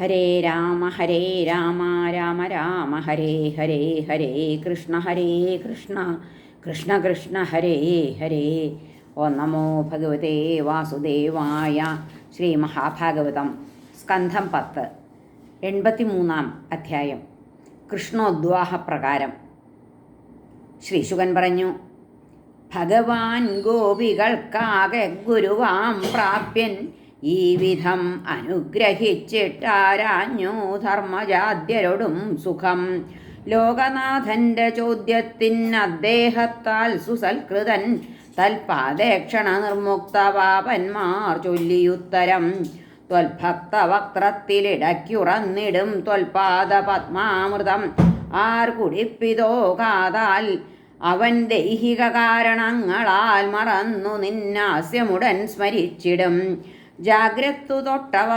ഹരേ രാമ ഹരേ രാമ രാമ രാമ ഹരേ ഹരേ ഹരേ കൃഷ്ണ ഹരേ കൃഷ്ണ കൃഷ്ണ കൃഷ്ണ ഹരേ ഹരേ. ഓ നമോ ഭഗവതേ വാസുദേവായ ശ്രീ മഹാഭാഗവതം സ്കന്ധം പത്ത് എൺപത്തിമൂന്നാം അധ്യായം കൃഷ്ണോദ്വാഹ പ്രകാരം. ശ്രീശുകൻ പറഞ്ഞു ഭഗവാൻ ഗോപികൾക്കാകെ ഗുരുവാം പ്രാപ്യൻ ഈ വിധം അനുഗ്രഹിച്ചിട്ടാരാഞ്ഞു ധർമ്മജാദ്യരോടും സുഖം. ലോകനാഥന്റെ ചോദ്യത്തിന് അദ്ദേഹത്താൽ സുസൽകൃതൻ തൽപാദേക്ഷണ നിർമുക്ത പാപന്മാർ ചൊല്ലിയുത്തരം. ത്വൽഭക്തവക്രത്തിലിടയ്ക്കുറന്നിടും ത്വൽപാദ പത്മാമൃതം ആർ കുടിപ്പിതോ കാതാൽ അവൻ ദൈഹിക കാരണങ്ങളാൽ മറന്നു നിന്നാസ്യമുടൻ സ്മരിച്ചിടും. ജാഗ്രത്തു തൊട്ടവ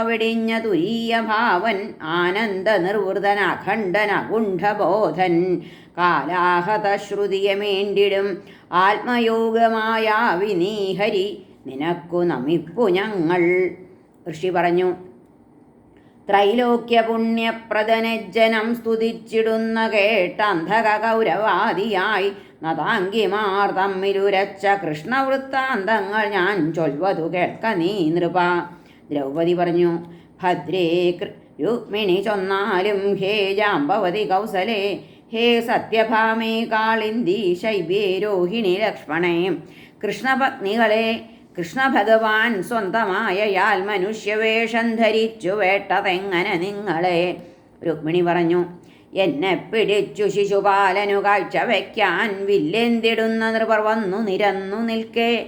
തുരീയ ഭാവൻ ആനന്ദ നിർവൃതൻ അഖണ്ഡൻ അകുണ്ഠബോധൻ കാലാഹത ശ്രുതിയമേണ്ടിടും ആത്മയോഗമായ വിനീഹരി നിനക്കു നമിപ്പു ഞങ്ങൾ. ഋഷി പറഞ്ഞു ത്രൈലോക്യ പുണ്യപ്രദനജ്ജനം സ്തുതിച്ചിടുന്ന കേട്ട അന്ധക കൗരവാദിയായി നതാങ്കിമാർ തമ്മിലുരച്ച കൃഷ്ണവൃത്താന്തങ്ങൾ ഞാൻ ചൊൽവതു കേൾക്ക നീ നൃപ. ദ്രൗപദി പറഞ്ഞു ഭദ്രേ രുക്മിണി ചൊന്നാലും ഹേ ജാമ്പവതി കൗസലേ ഹേ സത്യഭാമേ കാളിന്ദി ശൈവ്യേ രോഹിണി ലക്ഷ്മണേ. കൃഷ്ണപത്നികളെ കൃഷ്ണഭഗവാൻ സ്വന്തമായയാൽ മനുഷ്യവേഷം ധരിച്ചു വേട്ടതെങ്ങനെ നിങ്ങളെ? രുക്മിണി പറഞ്ഞു എന്നെ പിടിച്ചു ശിശുപാലനു കാഴ്ച വയ്ക്കാൻ വില്ലെന്തിടുന്ന നൃപർ വന്നു നിരന്നു നിൽക്കേ.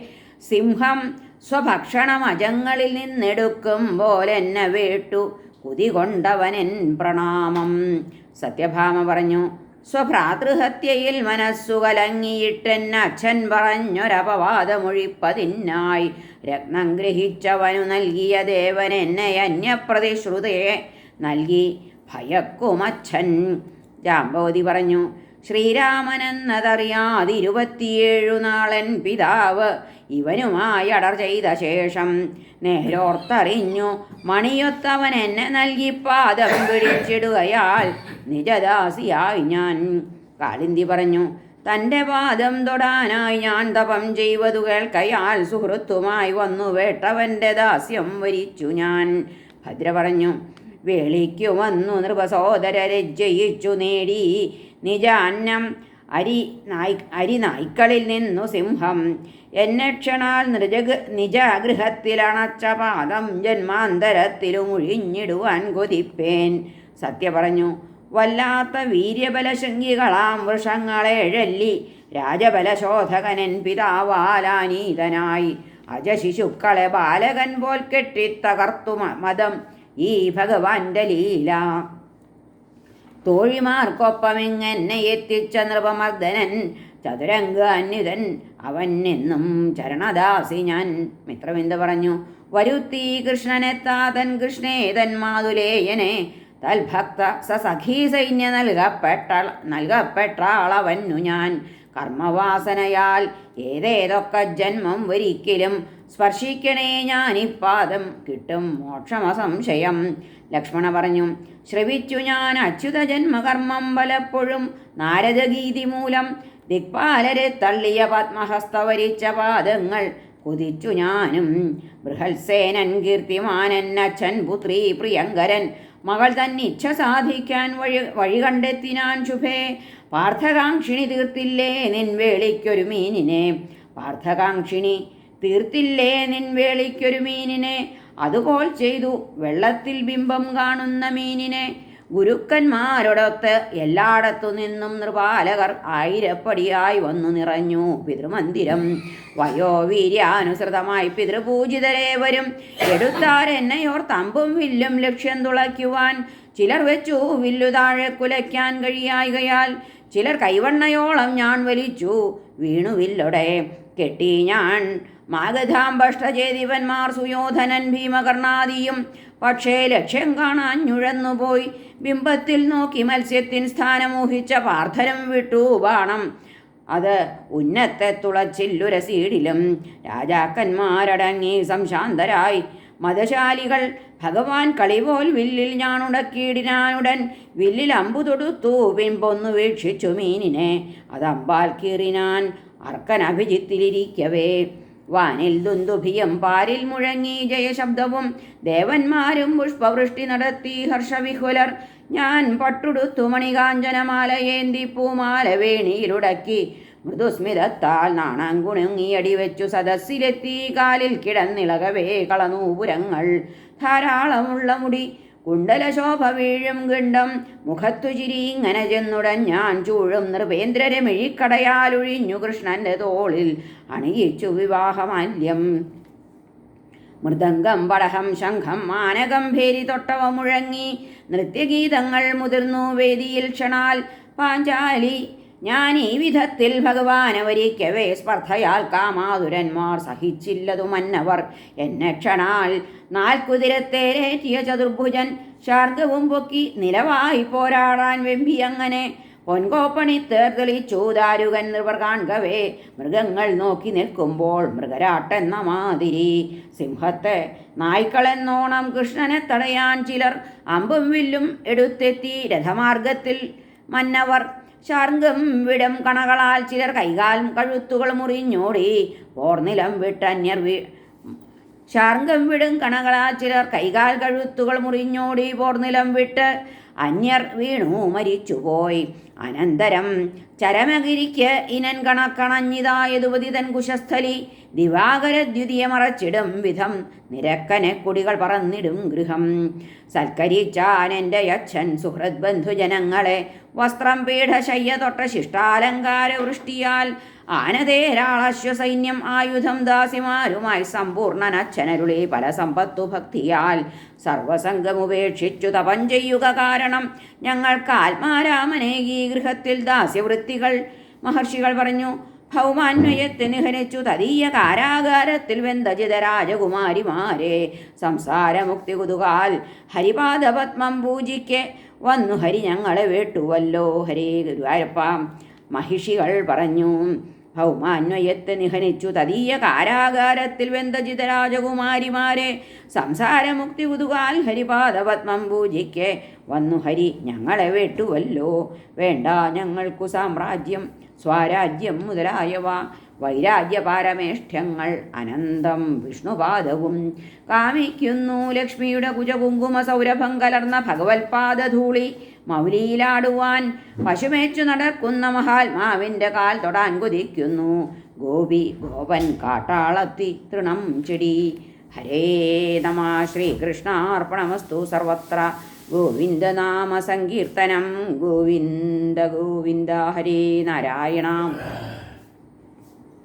സിംഹം സ്വഭക്ഷണം അജങ്ങളിൽ നിന്നെടുക്കും പോലെന്നെ വേട്ടു. കുതികൊണ്ടവനൻ പ്രണാമം. സത്യഭാമ പറഞ്ഞു സ്വഭ്രാതൃഹത്യയിൽ മനസ്സു കലങ്ങിയിട്ടെൻ അച്ഛൻ പറഞ്ഞൊരപവാദമൊഴിപ്പതിനായി. രത്നം ഗ്രഹിച്ചവനു നൽകിയ ദേവൻ എന്നെ അന്യപ്രതിശ്രുതയെ നൽകി. ഭയക്കുമച്ഛൻ. ജാമ്പവതി പറഞ്ഞു ശ്രീരാമനെന്നതറിയാതിരുപത്തിയേഴു നാളൻ പിതാവ് ഇവനുമായി അടർ ചെയ്ത ശേഷം നേരോർത്തറിഞ്ഞു മണിയൊത്തവൻ എന്നെ നൽകി പാദം പിടിച്ചിടുകയാൽ നിജദാസിയായി ഞാൻ കാളിന്തി പറഞ്ഞു തന്റെ പാദം തൊടാനായി ഞാൻ തപം ചെയ്വതു കേൾക്കയാൽ സുഹൃത്തുമായി വന്നു വേട്ടവന്റെ ദാസ്യം വരിച്ചു ഞാൻ ഭദ്ര പറഞ്ഞു വേളിക്കു വന്നു. നൃപസോദരരെ ജയിച്ചു നേടി. നിജാന്നം അരി നായ് അരി നായ്ക്കളിൽ നിന്നു സിംഹം. എന്നെ ക്ഷണാൽ നൃജഗ നിജഗൃഹത്തിലണച്ച പാദം ജന്മാന്തരത്തിലും ഒഴിഞ്ഞിടുവാൻ കൊതിപ്പേൻ. സത്യ പറഞ്ഞു വല്ലാത്ത വീര്യബലശങ്കികളാം വൃഷങ്ങളേഴല്ലി രാജബലശോധകനൻ പിതാവാലാനീതനായി. അജശിശുക്കളെ ബാലകൻ പോൽ കെട്ടിത്തകർത്തു മതം. ഈ ഭഗവാന്റെ ലീല. തോഴിമാർക്കൊപ്പമിങ്ങനെ എത്തിച്ച നൃപമർദ്ദനൻ ചതുരംഗ അന്യുതൻ അവൻ എന്നും ചരണദാസി ഞാൻ. മിത്രവിന്ദ് പറഞ്ഞു? വരുത്തി കൃഷ്ണനെത്താതൻ കൃഷ്ണേതൻ മാതുലേയനെ. തൽഭക്ത സഖീ സൈന്യ നൽകപ്പെട്ട നൽകപ്പെട്ടാളവന്നു ഞാൻ. കർമ്മവാസനയാൽ ഏതേതൊക്കെ ജന്മം ഒരിക്കലും സ്പർശിക്കണേ ഞാനിപ്പാദം കിട്ടും മോക്ഷമസംശയം. ലക്ഷ്മണ പറഞ്ഞു ശ്രവിച്ചു ഞാൻ അച്യുത ജന്മകർമ്മം പലപ്പോഴും നാരദഗീതി മൂലം ദിക്പാലരെ തള്ളിയ പത്മഹസ്തവരിച്ച പാദങ്ങൾ കുതിച്ചു ഞാനും. ബൃഹത്സേനൻ കീർത്തിമാനൻ അച്ഛൻ പുത്രി പ്രിയങ്കരൻ മകൾ ഇച്ഛ സാധിക്കാൻ വഴി വഴി കണ്ടെത്തിനാൻ ശുഭേ. പാർത്ഥകാംക്ഷിണി തീർത്തില്ലേ നിൻ വേളിക്കൊരു മീനിനെ? പാർത്ഥകാംക്ഷിണി തീർത്തില്ലേ നിൻ വേളിക്കൊരു മീനിനെ? അതുപോൽ ചെയ്തു വെള്ളത്തിൽ ബിംബം കാണുന്ന മീനിനെ. ഗുരുക്കന്മാരോടൊത്ത് എല്ലായിടത്തു നിന്നും നൃപാലകർ ആയിരപ്പടിയായി വന്നു നിറഞ്ഞു. പിതൃമന്ദിരം വയോവീര്യാനുസൃതമായി പിതൃപൂജിതരേവരും എടുത്താരെന്നയോർ തമ്പും വില്ലും ലക്ഷ്യം തുളയ്ക്കുവാൻ. ചിലർ വെച്ചു വില്ലു താഴെ കുലയ്ക്കാൻ കഴിയായികയാൽ ചിലർ കൈവണ്ണയോളം ഞാൻ വലിച്ചു. വീണുവില്ലൊടെ കെട്ടി ഞാൻ. മാഗധാംഭഷ്ടചേതിവന്മാർ സുയോധനൻ ഭീമകർണാദിയും പക്ഷേ ലക്ഷ്യം കാണാൻ ഞുഴന്നുപോയി ബിംബത്തിൽ നോക്കി മത്സ്യത്തിൻ സ്ഥാനമോഹിച്ച പാർത്ഥനം വിട്ടു ബാണം അത് ഉന്നത്തെ തുളച്ചില്ലുരസീടിലും രാജാക്കന്മാരടങ്ങി സംശാന്തരായി. മതശാലികൾ ഭഗവാൻ കളിപോൽ വില്ലിൽ ഞാനുടക്കിയിടിനാനുടൻ വില്ലിൽ അമ്പു തൊടുത്തു പിമ്പൊന്നു വീക്ഷിച്ചു മീനിനെ. അതമ്പാൽ കീറിനാൻ അർക്കൻ അഭിജിത്തിലിരിക്കവേ. വാനിൽ ദുന്ദുഭിയം പാരിൽ മുഴങ്ങി ജയശബ്ദവും ദേവന്മാരും പുഷ്പവൃഷ്ടി നടത്തി ഹർഷവിഹുലർ. ഞാൻ പട്ടുടുത്തു മണികാഞ്ചനമാലയേന്തി പൂമാല വേണിയിലുടക്കി മൃദുസ്മിതത്താൽ കുണുങ്ങിയടി വെച്ചു സദസ്സിലെത്തി. കാലിൽ കിടന്നിളകവേ കളനൂപുരങ്ങൾ. ധാരാളമുള്ള മുടി. കുണ്ടലശോഭ വീഴും ഗണ്ഡം മുഖത്തു ചിരി ഇങ്ങനെ ചെന്നുടൻ ഞാൻ ചൂഴും നൃപേന്ദ്രരെ മിഴിക്കടയാലൊഴിഞ്ഞു കൃഷ്ണന്റെ തോളിൽ അണിയിച്ചു വിവാഹമാല്യം. മൃദംഗം പടഹം ശംഖം മാനഗംഭേരി തൊട്ടവ മുഴങ്ങി. നൃത്യഗീതങ്ങൾ മുതിർന്നു വേദിയിൽ ക്ഷണാൽ. പാഞ്ചാലി ഞാൻ ഈ വിധത്തിൽ ഭഗവാനവരിക്കവേ സ്പർദ്ധയാൽ കാമാതുരന്മാർ സഹിച്ചില്ലതു മന്നവർ എന്നെ ക്ഷണാൽ നാൽക്കുതിരത്തേരേറ്റിയ ചതുർഭുജൻ ശാർഗവും പൊക്കി നിലവായി പോരാടാൻ വെമ്പി അങ്ങനെ പൊൻകോപ്പണി തേർത്തെളിച്ചു ദാരുകൻ നിർവർ കാണുകവേ. മൃഗങ്ങൾ നോക്കി നിൽക്കുമ്പോൾ മൃഗരാട്ടെന്ന മാതിരി സിംഹത്തെ നായ്ക്കളെന്നോണം കൃഷ്ണനെ തടയാൻ ചിലർ അമ്പും വില്ലും എടുത്തെത്തി രഥമാർഗത്തിൽ മന്നവർ. ശാർഗം വിടം കണകളാൽ ചിലർ കൈകാൽ കഴുത്തുകൾ മുറിഞ്ഞോടി. പോർനിലം വിട്ടന്യർ വി ശാർഗം വിടും കണകളാൽ ചിലർ കൈകാൽ കഴുത്തുകൾ മുറിഞ്ഞോടി. പോർനിലം വിട്ട് അന്യർ വീണു മരിച്ചുപോയി. അനന്തരം ചരമഗിരിക്ക് ഇനൻ കണക്കണഞ്ഞിതായതുപതിതൻ കുശസ്ഥലി. ദിവാകരദ്വിതീയ മറച്ചിടും വിധം നിരക്കനെ കുടികൾ പറന്നിടും ഗൃഹം. സൽക്കരിച്ചാനെന്റെ യച്ഛൻ സുഹൃത് ബന്ധുജനങ്ങളെ വസ്ത്രം പീഠശയ്യ തൊട്ട ശിഷ്ടാലങ്കാര വൃഷ്ടിയാൽ ആനതേരാളശ്വസൈന്യം ആയുധം ദാസിമാരുമായി സമ്പൂർണനച്ഛനരുളി പല സമ്പത്തു ഭക്തിയാൽ സർവസംഗമുപേക്ഷിച്ചു തപം ചെയ്യുക കാരണം ഞങ്ങൾക്ക് ആത്മാരാമനെ ഈ ഗൃഹത്തിൽ ദാസ്യവൃത്തികൾ. മഹർഷികൾ പറഞ്ഞു ഭൗമാന്വയത്തെ നിഹനിച്ചു തതീയ കാരാഗാരത്തിൽ വെന്തജിത രാജകുമാരിമാരെ സംസാരമുക്തി കുതുകാൽ ഹരിപാദപത്മം പൂജിക്കെ വന്നു ഹരി ഞങ്ങളെ വേട്ടുവല്ലോ ഹരേ ഗുരുവായൂരപ്പ. മഹിഷികൾ പറഞ്ഞു ഭൗമാന്വയത്തെ നിഹനിച്ചു തദീയ കാരാഗാരത്തിൽ വെന്തജിത രാജകുമാരിമാരെ സംസാരമുക്തി ഉതുകാൽ ഹരിപാദപത്മം പൂജിക്കെ. വന്നു ഹരി ഞങ്ങളെ വേട്ടുവല്ലോ. വേണ്ട ഞങ്ങൾക്കു സാമ്രാജ്യം സ്വാരാജ്യം മുതലായവ. വൈരാഗ്യപാരമേഷ്ഠ്യങ്ങൾ അനന്തം വിഷ്ണുപാദവും കാമിക്കുന്നു ലക്ഷ്മിയുടെ കുജകുങ്കുമ സൗരഭം കലർന്ന ഭഗവത്പാദധൂളി. മൗലിയിലാടുവാൻ പശുമേച്ചു നടക്കുന്ന മഹാത്മാവിന്റെ കാൽ തൊടാൻ കുതിക്കുന്നു. ഗോപി ഗോപൻ കാട്ടാളത്തി തൃണം ചെടി. ഹരേ നമ ശ്രീകൃഷ്ണാർപ്പണമസ്തു സർവത്ര. ഗോവിന്ദനാമ സങ്കീർത്തനം. ഗോവിന്ദ ഗോവിന്ദ ഹരേ നാരായണ.